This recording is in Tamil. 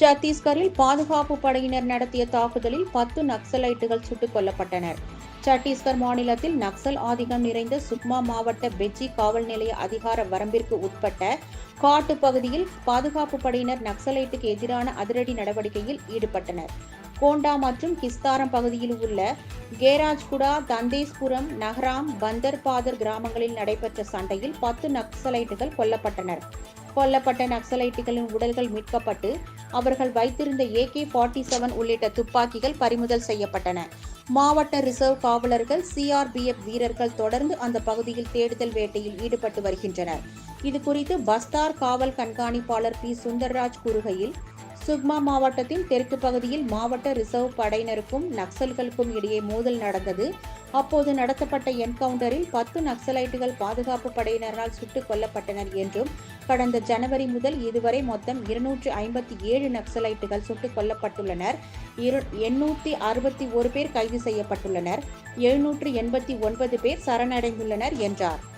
சத்தீஸ்கரில் பாதுகாப்பு படையினர் நடத்திய தாக்குதலில் பத்து நக்சலைட்டுகள் சுட்டுக் கொல்லப்பட்டனர். சத்தீஸ்கர் மாநிலத்தில் நக்சல் ஆதிக்கம் நிறைந்த சுக்மா மாவட்ட பெஜ்ஜி காவல் நிலைய அதிகார வரம்பிற்கு உட்பட்ட காட்டு பகுதியில் பாதுகாப்பு படையினர் நக்சலைட்டுக்கு எதிரான அதிரடி நடவடிக்கையில் ஈடுபட்டனர். கோண்டா மற்றும் கிஸ்தாரம் பகுதியில் உள்ள கேராஜ்குடா தந்தேஸ்புரம் நஹ்ராம் பந்தர்பாதர் கிராமங்களில் நடைபெற்ற சண்டையில் பத்து நக்சலைட்டுகள் கொல்லப்பட்டனர். கொல்லப்பட்ட நக்சலைட்டுகளின் உடல்கள் மீட்கப்பட்டு அவர்கள் வைத்திருந்த ஏகே ஃபார்ட்டி செவன் உள்ளிட்ட துப்பாக்கிகள் பறிமுதல் செய்யப்பட்டன. மாவட்ட ரிசர்வ் காவலர்கள் சிஆர்பிஎஃப் வீரர்கள் தொடர்ந்து அந்த பகுதியில் தேடுதல் வேட்டையில் ஈடுபட்டு வருகின்றனர். இது குறித்து பஸ்தார் காவல் கண்காணிப்பாளர் பி. சுந்தர்ராஜ் கூறுகையில் சுக்மா மாவட்டத்தின் தெற்கு பகுதியில் மாவட்ட ரிசர்வ் படையினருக்கும் நக்சல்களுக்கும் இடையே மோதல் நடந்தது. அப்போது நடத்தப்பட்ட என்கவுண்டரில் பத்து நக்சலைட்டுகள் பாதுகாப்பு படையினரால் சுட்டுக் கொல்லப்பட்டனர் என்றும் கடந்த ஜனவரி முதல் இதுவரை மொத்தம் இருநூற்று ஐம்பத்தி ஏழு நக்சலைட்டுகள் சுட்டுக் கொல்லப்பட்டுள்ளனர். இரு எண்ணூற்றி அறுபத்தி ஒரு பேர் கைது செய்யப்பட்டுள்ளனர். எழுநூற்று எண்பத்தி ஒன்பது பேர் சரணடைந்துள்ளனர் என்றார்.